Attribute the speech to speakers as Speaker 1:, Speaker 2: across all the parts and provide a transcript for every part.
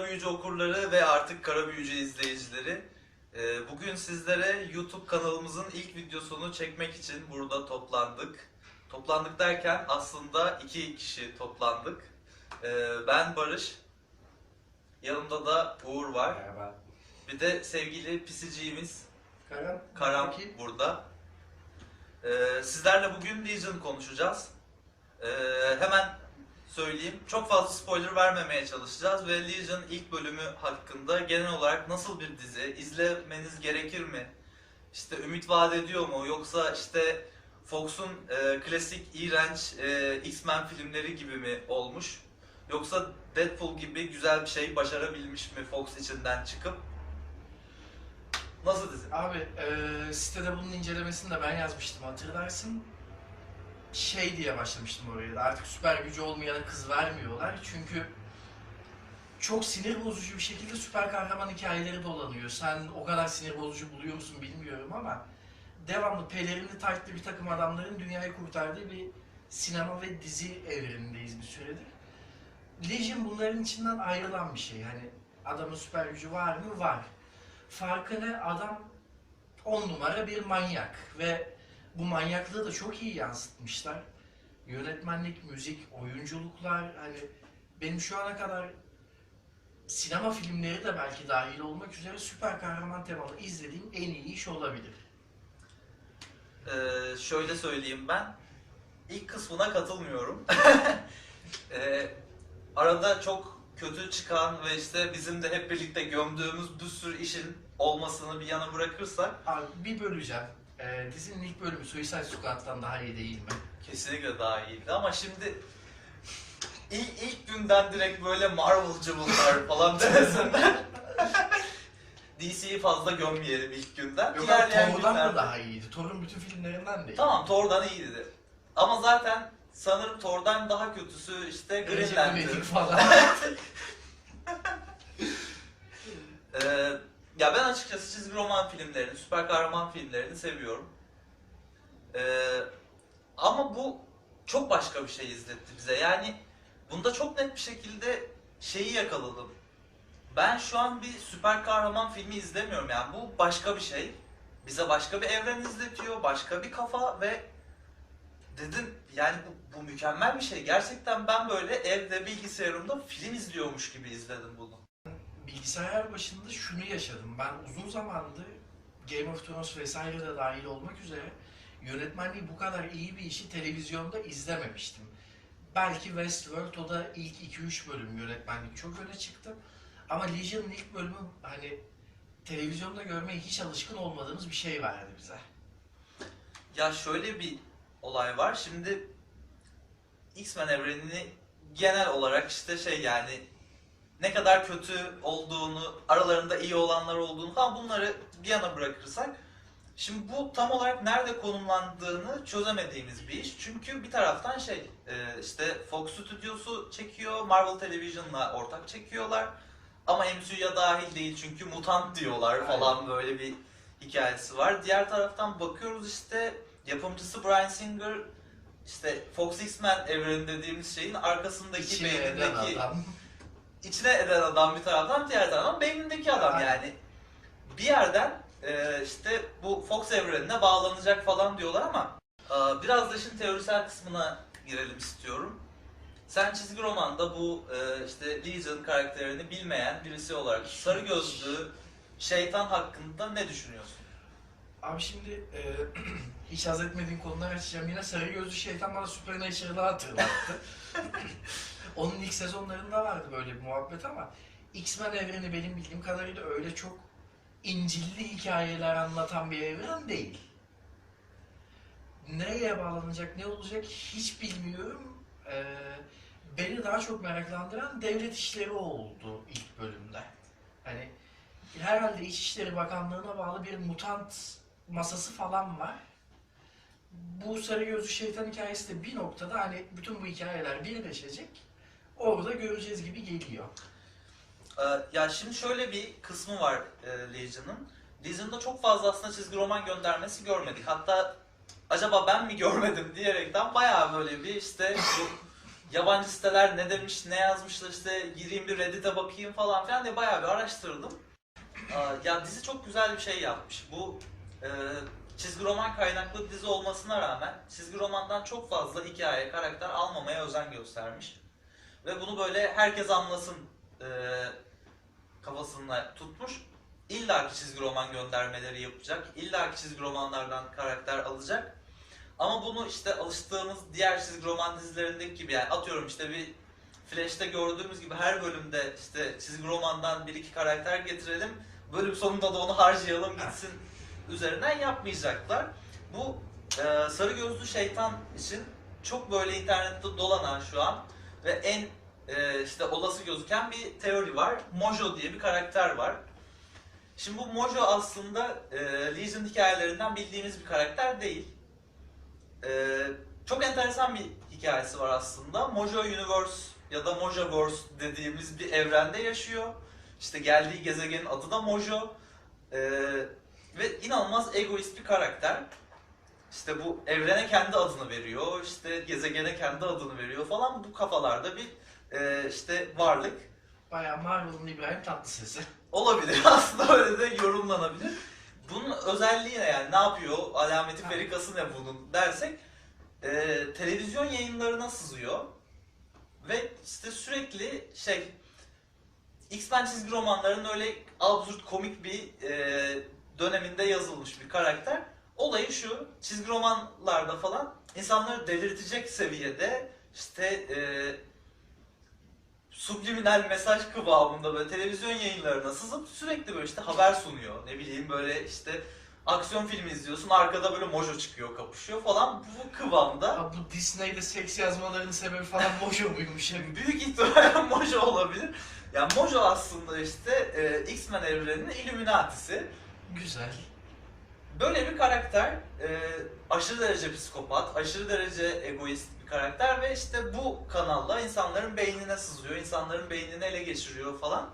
Speaker 1: Kara Büyücü okurları ve artık Kara Büyücü izleyicileri. Ee, Bugün sizlere YouTube kanalımızın ilk videosunu çekmek için burada toplandık. Toplandık derken aslında iki kişi toplandık. Ee, Ben Barış, yanımda da Uğur var.
Speaker 2: Merhaba.
Speaker 1: Bir de sevgili pisiciğimiz.
Speaker 2: Karan Peki.
Speaker 1: burada. Ee, sizlerle bugün Legion konuşacağız. Hemen söyleyeyim. Çok fazla spoiler vermemeye çalışacağız ve Legion ilk bölümü hakkında genel olarak nasıl bir dizi, izlemeniz gerekir mi? İşte ümit vaat ediyor mu? Yoksa işte Fox'un e, klasik iğrenç e, X-Men filmleri gibi mi olmuş? Yoksa Deadpool gibi güzel bir şey başarabilmiş mi Fox içinden çıkıp? Nasıl dizi?
Speaker 2: Abi e, sitede bunun incelemesini de ben yazmıştım hatırlarsın. Şey diye başlamıştım oraya da artık süper gücü olmayana kız vermiyorlar çünkü çok sinir bozucu bir şekilde süper kahraman hikayeleri dolanıyor. Sen o kadar sinir bozucu buluyor musun bilmiyorum ama devamlı pelerinli taytlı bir takım adamların dünyayı kurtardığı bir sinema ve dizi evrenindeyiz bir süredir. Legion bunların içinden ayrılan bir şey. Hani adamın süper gücü var mı? Var. Farkı ne? Adam on numara bir manyak ve bu manyaklığı da çok iyi yansıtmışlar. Yönetmenlik, müzik, oyunculuklar hani benim şu ana kadar sinema filmleri de belki dahil olmak üzere süper kahraman temalı izlediğim en iyi iş olabilir.
Speaker 1: Ee, şöyle söyleyeyim ben. İlk kısmına katılmıyorum. Ee, arada çok kötü çıkan ve işte bizim de hep birlikte gömdüğümüz bir sürü işin olmasını bir yana bırakırsak
Speaker 2: Abi bir böleceğim. Ee, dizinin ilk bölümü Suicide Squad'dan daha iyi değil mi?
Speaker 1: kesinlikle daha iyiydi ama şimdi ilk, ilk günden direkt böyle Marvel'cı bunlar falan demesinler. DC'yi fazla gömmeyelim ilk günden.
Speaker 2: Yok
Speaker 1: İlerleyen
Speaker 2: abi Thor'dan da
Speaker 1: günlerde-
Speaker 2: daha iyiydi. Thor'un bütün filmlerinden de iyi.
Speaker 1: Tamam Thor'dan iyiydi. Ama zaten sanırım Thor'dan daha kötüsü işte Green Lantern.
Speaker 2: Falan.
Speaker 1: Ee, ya ben açıkçası çizgi roman filmlerini, süper kahraman filmlerini seviyorum. Ee, ama bu çok başka bir şey izletti bize. Yani bunda çok net bir şekilde şeyi yakaladım. Ben şu an bir süper kahraman filmi izlemiyorum yani bu başka bir şey. Bize başka bir evren izletiyor, başka bir kafa ve dedim yani bu, bu mükemmel bir şey. Gerçekten ben böyle evde bilgisayarımda film izliyormuş gibi izledim bunu.
Speaker 2: Bilgisayar başında şunu yaşadım. Ben uzun zamandır Game of Thrones vesaire de dahil olmak üzere yönetmenliği bu kadar iyi bir işi televizyonda izlememiştim. Belki Westworld o da ilk 2-3 bölüm yönetmenlik çok öne çıktı. Ama Legion'ın ilk bölümü hani televizyonda görmeye hiç alışkın olmadığımız bir şey verdi bize.
Speaker 1: Ya şöyle bir olay var. Şimdi X-Men evrenini genel olarak işte şey yani ne kadar kötü olduğunu, aralarında iyi olanlar olduğunu falan bunları bir yana bırakırsak Şimdi bu tam olarak nerede konumlandığını çözemediğimiz bir iş. Çünkü bir taraftan şey e, işte Fox stüdyosu çekiyor, Marvel Television'la ortak çekiyorlar. Ama MCU'ya dahil değil çünkü mutant diyorlar falan böyle bir hikayesi var. Diğer taraftan bakıyoruz işte yapımcısı Bryan Singer işte Fox X-Men evreni dediğimiz şeyin arkasındaki
Speaker 2: İçine
Speaker 1: beynindeki. İçine eden adam bir taraftan diğer taraftan beynindeki adam
Speaker 2: Aynen.
Speaker 1: yani. Bir yerden e, işte bu Fox evrenine bağlanacak falan diyorlar ama e, biraz da işin teorisel kısmına girelim istiyorum. Sen çizgi romanda bu e, işte Legion karakterini bilmeyen birisi olarak sarı gözlü şeytan hakkında ne düşünüyorsun?
Speaker 2: Abi şimdi e, hiç haz etmediğin konular açacağım. Yine Sarı Gözlü Şeytan bana Supernatural'ı hatırlattı. Onun ilk sezonlarında vardı böyle bir muhabbet ama X-Men evreni benim bildiğim kadarıyla öyle çok incilli hikayeler anlatan bir evren değil. Nereye bağlanacak, ne olacak hiç bilmiyorum. Ee, beni daha çok meraklandıran devlet işleri oldu ilk bölümde. Hani herhalde İçişleri Bakanlığı'na bağlı bir mutant masası falan var. Bu sarı gözlü şeytan hikayesi de bir noktada hani bütün bu hikayeler birleşecek. Orada göreceğiz gibi geliyor.
Speaker 1: Ee, ya şimdi şöyle bir kısmı var e, Legion'ın. Legion'da çok fazla aslında çizgi roman göndermesi görmedik. Hatta acaba ben mi görmedim diyerekten bayağı böyle bir işte yabancı siteler ne demiş, ne yazmışlar işte gireyim bir Reddit'e bakayım falan filan diye bayağı bir araştırdım. Aa, Ya dizi çok güzel bir şey yapmış. Bu e, çizgi roman kaynaklı dizi olmasına rağmen çizgi romandan çok fazla hikaye, karakter almamaya özen göstermiş. Ve bunu böyle herkes anlasın e, kafasında tutmuş. İlla ki çizgi roman göndermeleri yapacak. İlla ki çizgi romanlardan karakter alacak. Ama bunu işte alıştığımız diğer çizgi roman dizilerindeki gibi yani atıyorum işte bir Flash'te gördüğümüz gibi her bölümde işte çizgi romandan bir iki karakter getirelim. Bölüm sonunda da onu harcayalım gitsin üzerinden yapmayacaklar. Bu e, sarı gözlü şeytan için çok böyle internette dolanan şu an ve en e, işte olası gözüken bir teori var. Mojo diye bir karakter var. Şimdi bu Mojo aslında e, Legion hikayelerinden bildiğimiz bir karakter değil. E, çok enteresan bir hikayesi var aslında. Mojo Universe ya da Mojoverse dediğimiz bir evrende yaşıyor. İşte geldiği gezegenin adı da Mojo. E, ve inanılmaz egoist bir karakter. İşte bu evrene kendi adını veriyor, işte gezegene kendi adını veriyor falan. Bu kafalarda bir e, işte varlık.
Speaker 2: Bayağı Marvel'ın İbrahim Tatlıses'i.
Speaker 1: Olabilir aslında öyle de yorumlanabilir. Bunun özelliği ne yani ne yapıyor, alameti ferikası ne bunun dersek e, televizyon yayınlarına sızıyor ve işte sürekli şey X-Men çizgi romanlarının öyle absürt komik bir e, döneminde yazılmış bir karakter. Olayı şu, çizgi romanlarda falan insanları delirtecek seviyede işte e, subliminal mesaj kıvamında böyle televizyon yayınlarına sızıp sürekli böyle işte haber sunuyor. Ne bileyim böyle işte aksiyon filmi izliyorsun arkada böyle Mojo çıkıyor kapışıyor falan bu kıvamda.
Speaker 2: Abi bu Disney'de seks yazmalarının sebebi falan Mojo muymuş? Yani
Speaker 1: Büyük ihtimalle Mojo olabilir. Yani Mojo aslında işte e, X-Men evreninin Illuminati'si.
Speaker 2: Güzel.
Speaker 1: Böyle bir karakter e, aşırı derece psikopat, aşırı derece egoist bir karakter ve işte bu kanalla insanların beynine sızıyor, insanların beynini ele geçiriyor falan.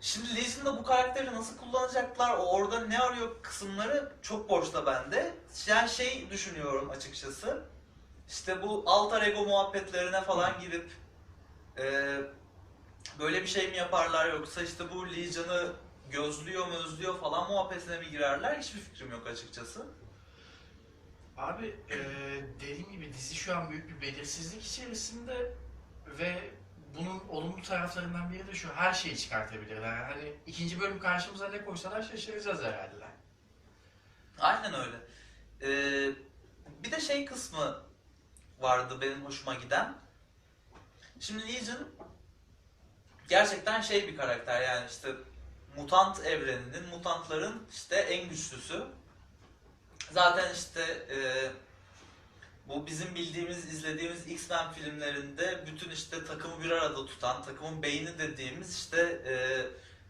Speaker 1: Şimdi Legion'da bu karakteri nasıl kullanacaklar, o orada ne arıyor kısımları çok boşta bende. Yani şey düşünüyorum açıkçası, işte bu alter ego muhabbetlerine falan girip e, böyle bir şey mi yaparlar yoksa işte bu Legion'ı gözlüyor mu özlüyor falan muhabbetine mi girerler hiçbir fikrim yok açıkçası.
Speaker 2: Abi eee dediğim gibi dizi şu an büyük bir belirsizlik içerisinde ve bunun olumlu taraflarından biri de şu her şeyi çıkartabilirler. Hani ikinci bölüm karşımıza ne koysalar şaşıracağız herhalde.
Speaker 1: Aynen öyle. Ee, bir de şey kısmı vardı benim hoşuma giden. Şimdi Legion gerçekten şey bir karakter yani işte mutant evreninin, mutantların işte en güçlüsü. Zaten işte e, bu bizim bildiğimiz, izlediğimiz X-Men filmlerinde bütün işte takımı bir arada tutan, takımın beyni dediğimiz işte e,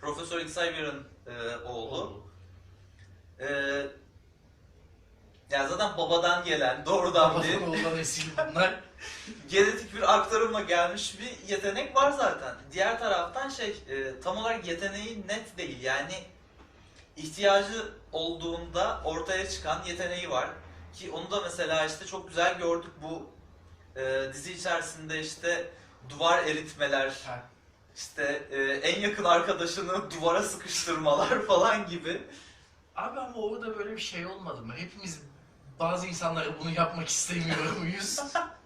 Speaker 1: Profesör Xavier'ın e, oğlu. Ee, yani zaten babadan gelen, doğrudan bir
Speaker 2: Babadan oğlan esil bunlar.
Speaker 1: genetik bir aktarımla gelmiş bir yetenek var zaten. Diğer taraftan şey, e, tam olarak yeteneği net değil. Yani ihtiyacı olduğunda ortaya çıkan yeteneği var. Ki onu da mesela işte çok güzel gördük bu e, dizi içerisinde işte duvar eritmeler, işte e, en yakın arkadaşını duvara sıkıştırmalar falan gibi.
Speaker 2: Abi ama orada böyle bir şey olmadı mı? Hepimiz bazı insanlara bunu yapmak istemiyor muyuz?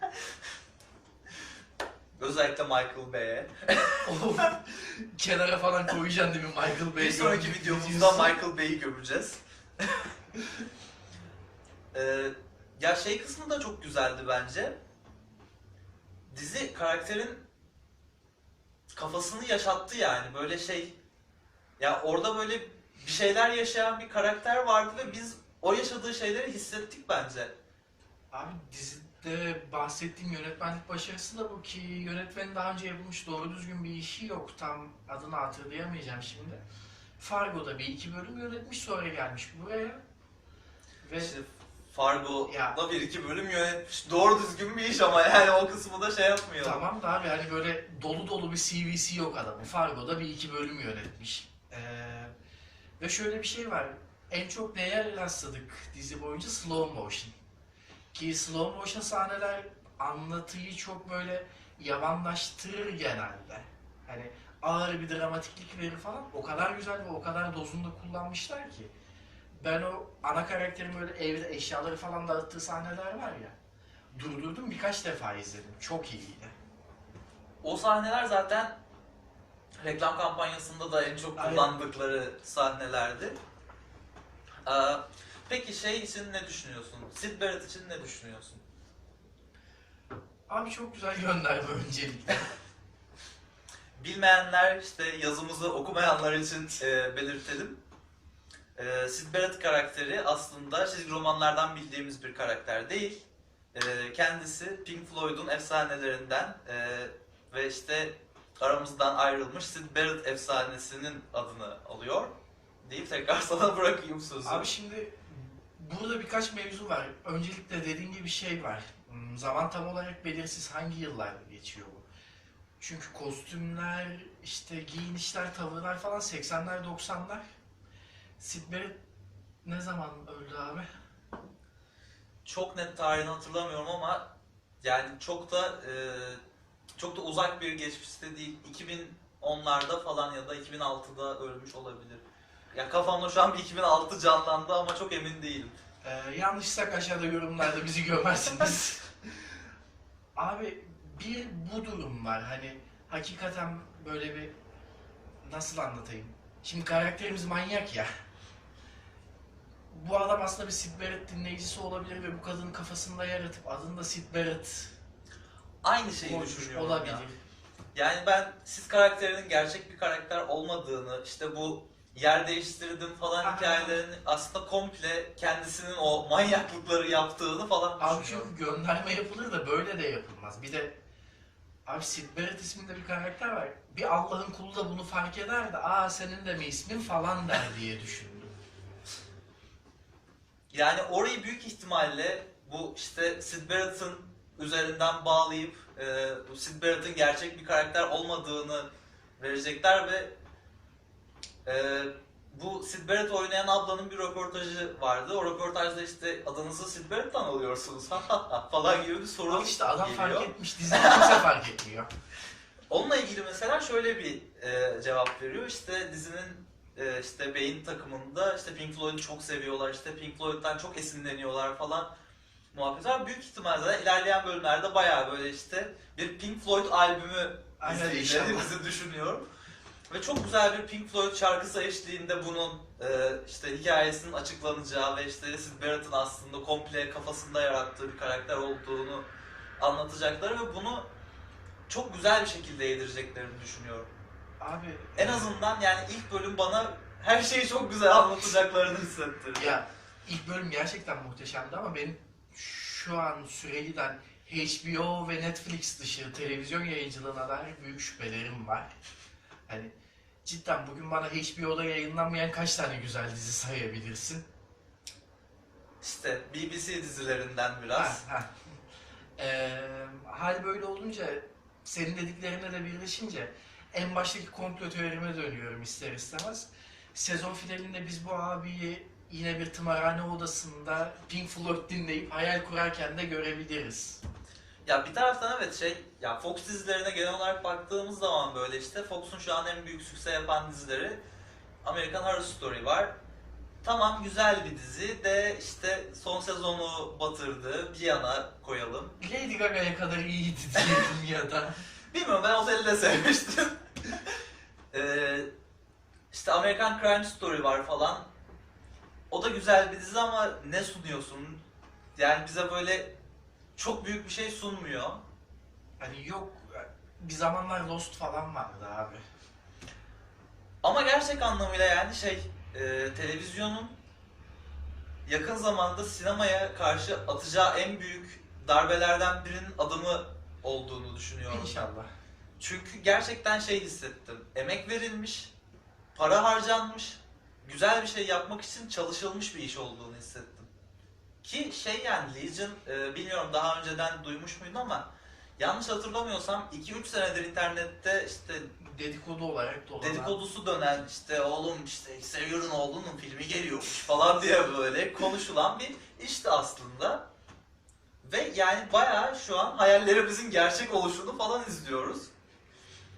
Speaker 1: Özellikle Michael Bay'e.
Speaker 2: Of. Kenara falan koyacaksın değil mi Michael Bay?
Speaker 1: Bir sonraki videomuzda. Michael Bay'i gömeceğiz. Ee, ya şey kısmı da çok güzeldi bence. Dizi karakterin kafasını yaşattı yani böyle şey. Ya orada böyle bir şeyler yaşayan bir karakter vardı ve biz o yaşadığı şeyleri hissettik bence.
Speaker 2: Abi dizide bahsettiğim yönetmenlik başarısı da bu ki yönetmenin daha önce yapılmış doğru düzgün bir işi yok. Tam adını hatırlayamayacağım şimdi. Fargo'da bir iki bölüm yönetmiş sonra gelmiş buraya. Ve
Speaker 1: İşte Fargo'da
Speaker 2: Ya.
Speaker 1: bir iki bölüm yönetmiş. Doğru düzgün bir iş ama yani o kısmı da şey yapmıyor.
Speaker 2: tamam da abi hani böyle dolu dolu bir CV'si yok adamın. Fargo'da bir iki bölüm yönetmiş. Ee, ve şöyle bir şey var. En çok neye rastladık dizi boyunca slow motion. Ki slow motion sahneler anlatıyı çok böyle yavanlaştırır genelde. Hani ağır bir dramatiklik verir falan. O kadar güzel ve o kadar dozunda kullanmışlar ki. Ben o ana karakterin böyle evde eşyaları falan dağıttığı sahneler var ya. Durdurdum birkaç defa izledim. Çok iyiydi.
Speaker 1: O sahneler zaten reklam kampanyasında da en çok kullandıkları sahnelerdi. Ee, peki şey için ne düşünüyorsun? Sid Barrett için ne düşünüyorsun?
Speaker 2: Abi çok güzel gönderme öncelikle.
Speaker 1: Bilmeyenler işte yazımızı okumayanlar için e, belirtelim. E, Sid Barrett karakteri aslında çizgi romanlardan bildiğimiz bir karakter değil. E, kendisi Pink Floyd'un efsanelerinden e, ve işte aramızdan ayrılmış Sid Barrett efsanesinin adını alıyor. Deyip tekrar sana bırakayım sözü.
Speaker 2: Abi şimdi burada birkaç mevzu var. Öncelikle dediğin gibi şey var. Hmm, Zaman tam olarak belirsiz hangi yıllarda geçiyor bu. Çünkü kostümler, işte giyinişler, tavırlar falan 80'ler 90'lar. Sid Barrett ne zaman öldü abi?
Speaker 1: çok net tarihini hatırlamıyorum ama yani çok da e, çok da uzak bir geçmişte değil. 2010'larda falan ya da 2006'da ölmüş olabilir. Ya kafamda şu an bir 2006 canlandı ama çok emin değilim.
Speaker 2: Ee, yanlışsak aşağıda yorumlarda bizi gömersiniz. Abi bir bu durum var hani hakikaten böyle bir nasıl anlatayım? Şimdi karakterimiz manyak ya. Bu adam aslında bir Sid Barrett dinleyicisi olabilir ve bu kadının kafasında yaratıp adını da Sid Barrett
Speaker 1: Aynı şeyi
Speaker 2: koymuş
Speaker 1: düşünüyorum
Speaker 2: olabilir.
Speaker 1: ya. Yani ben siz karakterinin gerçek bir karakter olmadığını, işte bu yer değiştirdim falan
Speaker 2: Aha.
Speaker 1: hikayelerini aslında komple kendisinin o manyaklıkları yaptığını falan
Speaker 2: Abi
Speaker 1: düşünüyorum.
Speaker 2: çünkü gönderme yapılır da böyle de yapılmaz. Bir de Abi Sid Barrett isminde bir karakter var. Bir Allah'ın kulu da bunu fark eder de aa senin de mi ismin falan der diye düşündüm.
Speaker 1: Yani orayı büyük ihtimalle bu işte Sid Barrett'ın üzerinden bağlayıp e, bu Sid Barrett'ın gerçek bir karakter olmadığını verecekler ve e, bu Sid Barrett oynayan ablanın bir röportajı vardı. O röportajda işte adınızı Sid Barrett'tan alıyorsunuz falan gibi bir soru
Speaker 2: Al işte adam
Speaker 1: geliyor.
Speaker 2: fark etmiş dizide kimse fark etmiyor.
Speaker 1: Onunla ilgili mesela şöyle bir e, cevap veriyor. İşte dizinin e, işte beyin takımında işte Pink Floyd'u çok seviyorlar. işte Pink Floyd'dan çok esinleniyorlar falan muhabbet var. Büyük ihtimalle ilerleyen bölümlerde bayağı böyle işte bir Pink Floyd albümü
Speaker 2: Aynen,
Speaker 1: izleyeceğimizi düşünüyorum. Ve çok güzel bir Pink Floyd şarkısı eşliğinde bunun e, işte hikayesinin açıklanacağı ve işte Sid Barrett'ın aslında komple kafasında yarattığı bir karakter olduğunu anlatacakları ve bunu çok güzel bir şekilde yedireceklerini düşünüyorum.
Speaker 2: Abi
Speaker 1: En azından yani ilk bölüm bana her şeyi çok güzel anlatacaklarını hissettirdi.
Speaker 2: ya ilk bölüm gerçekten muhteşemdi ama benim şu an süreliden HBO ve Netflix dışı televizyon yayıncılığına dair büyük şüphelerim var. Hani cidden bugün bana HBO'da yayınlanmayan kaç tane güzel dizi sayabilirsin?
Speaker 1: İşte BBC dizilerinden biraz.
Speaker 2: Ha, ha. Ee, hal böyle olunca senin dediklerine de birleşince en baştaki komplo teorime dönüyorum ister istemez. Sezon finalinde biz bu abiyi yine bir tımarhane odasında Pink Floyd dinleyip hayal kurarken de görebiliriz.
Speaker 1: Ya bir taraftan evet şey, ya Fox dizilerine genel olarak baktığımız zaman böyle işte Fox'un şu an en büyük sükse yapan dizileri American Horror Story var. Tamam güzel bir dizi de işte son sezonu batırdı bir yana koyalım.
Speaker 2: Lady Gaga'ya kadar iyiydi diyelim ya da.
Speaker 1: Bilmiyorum ben Otel'i de sevmiştim. ee, işte American Crime Story var falan. O da güzel bir dizi ama ne sunuyorsun? Yani bize böyle çok büyük bir şey sunmuyor.
Speaker 2: Hani yok bir zamanlar Lost falan vardı abi.
Speaker 1: Ama gerçek anlamıyla yani şey e, televizyonun yakın zamanda sinemaya karşı atacağı en büyük darbelerden birinin adımı olduğunu düşünüyorum.
Speaker 2: İnşallah.
Speaker 1: Çünkü gerçekten şey hissettim. Emek verilmiş, para harcanmış, güzel bir şey yapmak için çalışılmış bir iş olduğunu hissettim. Ki şey yani Legion, e, bilmiyorum daha önceden duymuş muydun ama yanlış hatırlamıyorsam 2-3 senedir internette işte
Speaker 2: Dedikodu olarak dolanan.
Speaker 1: dedikodusu dönen işte oğlum işte Seviyor'un oğlunun filmi geliyormuş falan diye böyle konuşulan bir işti aslında. Ve yani bayağı şu an hayallerimizin gerçek oluşunu falan izliyoruz.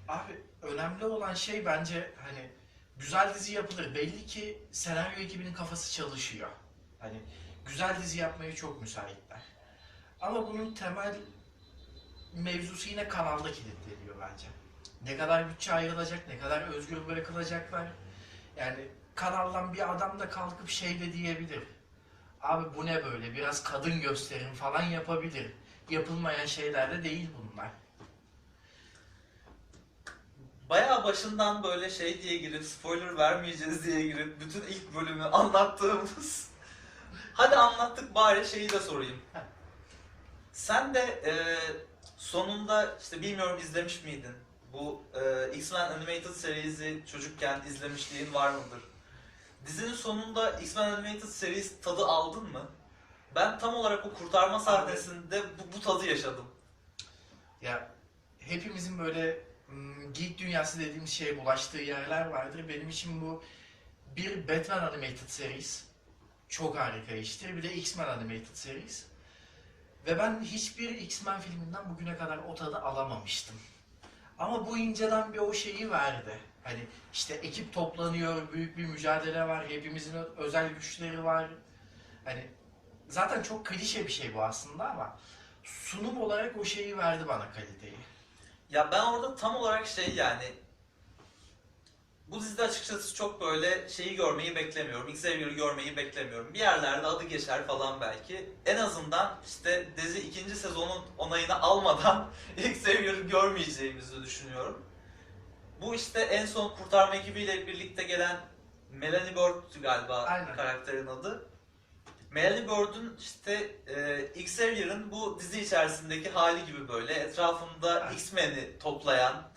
Speaker 2: Abi önemli olan şey bence hani güzel dizi yapılır. Belli ki senaryo ekibinin kafası çalışıyor. Hani güzel dizi yapmaya çok müsaitler. Ama bunun temel mevzusu yine kanalda kilitleniyor bence. Ne kadar bütçe ayrılacak, ne kadar özgür bırakılacaklar. Yani kanaldan bir adam da kalkıp şey de diyebilir. Abi bu ne böyle biraz kadın gösterim falan yapabilir. Yapılmayan şeyler de değil bunlar.
Speaker 1: Bayağı başından böyle şey diye girip spoiler vermeyeceğiz diye girip bütün ilk bölümü anlattığımız. Hadi anlattık bari şeyi de sorayım. Sen de e, sonunda işte bilmiyorum izlemiş miydin? Bu e, X-Men Animated series'i çocukken izlemişliğin var mıdır? Dizinin sonunda X-Men Animated Series tadı aldın mı? Ben tam olarak o kurtarma sahnesinde bu, bu tadı yaşadım.
Speaker 2: Ya hepimizin böyle geek dünyası dediğimiz şeye bulaştığı yerler vardır. Benim için bu bir Batman Animated Series çok harika iştir. Bir de X-Men Animated Series. Ve ben hiçbir X-Men filminden bugüne kadar o tadı alamamıştım. Ama bu inceden bir o şeyi verdi. Hani işte ekip toplanıyor, büyük bir mücadele var, hepimizin özel güçleri var. Hani zaten çok klişe bir şey bu aslında ama sunum olarak o şeyi verdi bana kaliteyi.
Speaker 1: Ya ben orada tam olarak şey yani bu dizide açıkçası çok böyle şeyi görmeyi beklemiyorum. Xavier'ı görmeyi beklemiyorum. Bir yerlerde adı geçer falan belki. En azından işte dizi ikinci sezonun onayını almadan Xavier'ı görmeyeceğimizi düşünüyorum. Bu işte en son kurtarma ekibiyle birlikte gelen Melanie Bird galiba
Speaker 2: Aynen.
Speaker 1: karakterin adı. Melanie Bird'ün işte e, Xavier'ın bu dizi içerisindeki hali gibi böyle etrafında. X-Men'i toplayan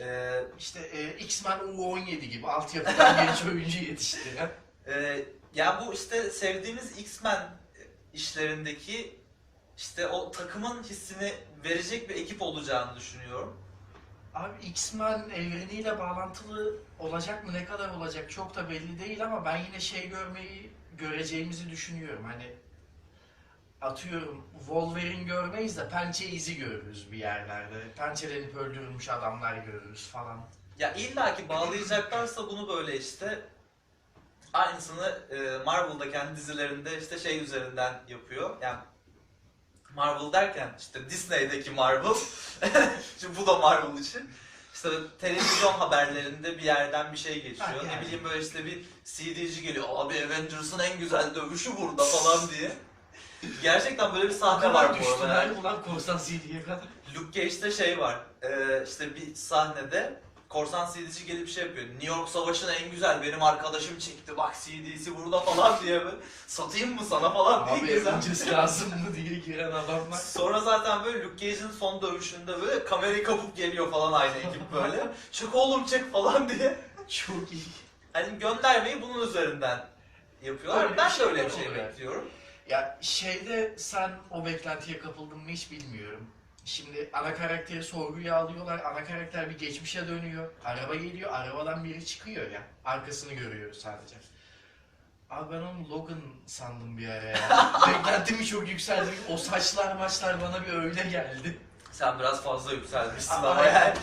Speaker 1: e,
Speaker 2: İşte e, X-Men U17 gibi altyapıdan genç oyuncu yetiştiren.
Speaker 1: e, yani bu işte sevdiğimiz X-Men işlerindeki işte o takımın hissini verecek bir ekip olacağını düşünüyorum.
Speaker 2: Abi X-Men evreniyle bağlantılı olacak mı ne kadar olacak çok da belli değil ama ben yine şey görmeyi göreceğimizi düşünüyorum. Hani atıyorum Wolverine görmeyiz de pençe izi görürüz bir yerlerde. Pençelenip öldürülmüş adamlar görürüz falan.
Speaker 1: Ya illaki bağlayacaklarsa bunu böyle işte aynısını e, Marvel'da kendi dizilerinde işte şey üzerinden yapıyor. Yani Marvel derken işte Disney'deki Marvel. Şimdi bu da Marvel için. İşte televizyon haberlerinde bir yerden bir şey geçiyor.
Speaker 2: Ha, yani.
Speaker 1: Ne bileyim böyle işte bir CD'ci geliyor. Abi Avengers'ın en güzel dövüşü burada falan diye. Gerçekten böyle bir sahne var bu arada. yani.
Speaker 2: ulan korsan CD'ye kadar.
Speaker 1: Luke Cage'de şey var. Ee, işte bir sahnede korsan CD'ci gelip şey yapıyor. New York Savaşı'nı en güzel benim arkadaşım çekti. Bak CD'si burada falan diye böyle satayım mı sana falan diye
Speaker 2: Abi
Speaker 1: gezen.
Speaker 2: Avengers lazım mı diye giren adamlar.
Speaker 1: Sonra zaten böyle Luke Cage'in son dövüşünde böyle kamerayı kapıp geliyor falan aynı ekip böyle. Çık oğlum çık falan diye.
Speaker 2: Çok iyi.
Speaker 1: Hani göndermeyi bunun üzerinden yapıyorlar.
Speaker 2: Öyle bir
Speaker 1: ben de
Speaker 2: şeyler
Speaker 1: öyle bir şey
Speaker 2: oluyor.
Speaker 1: bekliyorum.
Speaker 2: Ya şeyde sen o beklentiye kapıldın mı hiç bilmiyorum. Şimdi ana karakteri sorguya alıyorlar. Ana karakter bir geçmişe dönüyor. Araba geliyor. Arabadan biri çıkıyor ya. Arkasını görüyoruz sadece. Abi ben onu Logan sandım bir ara ya. Beklentimi çok yükseldi. O saçlar maçlar bana bir öyle geldi.
Speaker 1: Sen biraz fazla yükselmişsin
Speaker 2: Ama
Speaker 1: yani.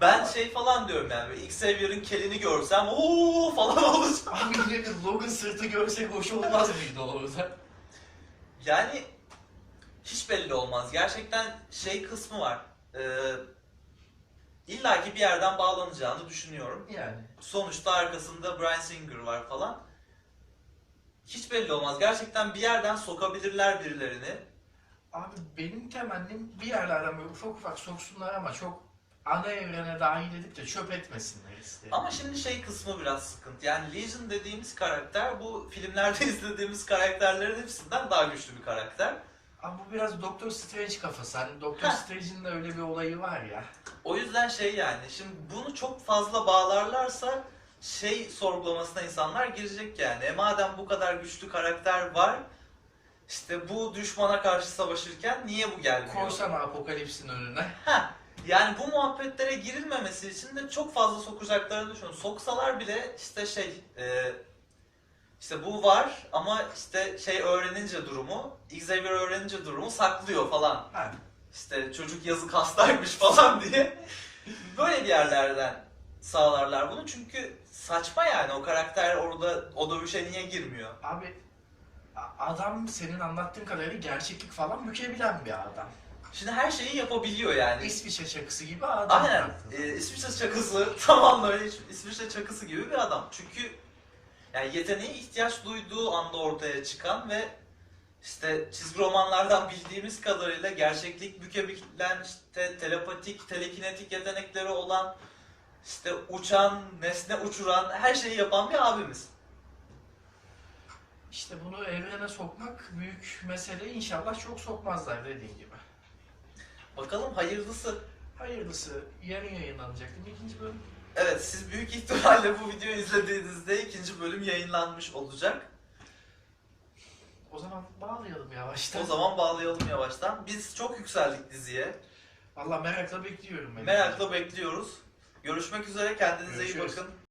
Speaker 1: Ben şey falan diyorum yani Xavier'ın kelini görsem ooo falan olacak.
Speaker 2: Abi yine bir Logan sırtı görsek hoş olmaz mıydı orada?
Speaker 1: Yani hiç belli olmaz. Gerçekten şey kısmı var. Ee, İlla ki bir yerden bağlanacağını düşünüyorum.
Speaker 2: Yani.
Speaker 1: Sonuçta arkasında Bryan Singer var falan. Hiç belli olmaz. Gerçekten bir yerden sokabilirler birilerini.
Speaker 2: Abi benim temennim bir yerlerden böyle ufak ufak soksunlar ama çok ana evrene dahil edip de çöp etmesinler isterim.
Speaker 1: Ama şimdi şey kısmı biraz sıkıntı. Yani Legion dediğimiz karakter bu filmlerde izlediğimiz karakterlerin hepsinden daha güçlü bir karakter.
Speaker 2: Ama bu biraz Doctor Strange kafası. Hani Doctor
Speaker 1: Heh.
Speaker 2: Strange'in de öyle bir olayı var ya.
Speaker 1: O yüzden şey yani şimdi bunu çok fazla bağlarlarsa şey sorgulamasına insanlar girecek yani. E madem bu kadar güçlü karakter var işte bu düşmana karşı savaşırken niye bu gelmiyor?
Speaker 2: Korsan apokalipsin önüne.
Speaker 1: Yani bu muhabbetlere girilmemesi için de çok fazla sokacaklarını düşünüyorum. Soksalar bile işte şey e, işte bu var ama işte şey öğrenince durumu, Xavier öğrenince durumu saklıyor falan.
Speaker 2: Ha,
Speaker 1: İşte çocuk yazık hastaymış falan diye. Böyle bir yerlerden sağlarlar bunu çünkü saçma yani o karakter orada o dövüşe niye girmiyor?
Speaker 2: abi adam senin anlattığın kadarıyla gerçeklik falan bükebilen bir adam.
Speaker 1: Şimdi her şeyi yapabiliyor yani.
Speaker 2: İsviçre çakısı gibi adam.
Speaker 1: Aynen. Ee, İsviçre çakısı tam anlamıyla İs- İsviçre çakısı gibi bir adam. Çünkü yani yeteneği ihtiyaç duyduğu anda ortaya çıkan ve işte çizgi romanlardan bildiğimiz kadarıyla gerçeklik bükebilen işte telepatik, telekinetik yetenekleri olan işte uçan, nesne uçuran her şeyi yapan bir abimiz.
Speaker 2: İşte bunu evrene sokmak büyük mesele. İnşallah çok sokmazlar dediğin gibi.
Speaker 1: Bakalım hayırlısı.
Speaker 2: Hayırlısı yarın yayınlanacak değil mi ikinci bölüm?
Speaker 1: Evet siz büyük ihtimalle bu videoyu izlediğinizde ikinci bölüm yayınlanmış olacak.
Speaker 2: O zaman bağlayalım yavaştan.
Speaker 1: O zaman bağlayalım yavaştan. Biz çok yükseldik diziye.
Speaker 2: Valla merakla bekliyorum. ben.
Speaker 1: Merakla bekliyoruz. Görüşmek üzere. Kendinize iyi
Speaker 2: Görüşürüz.
Speaker 1: bakın.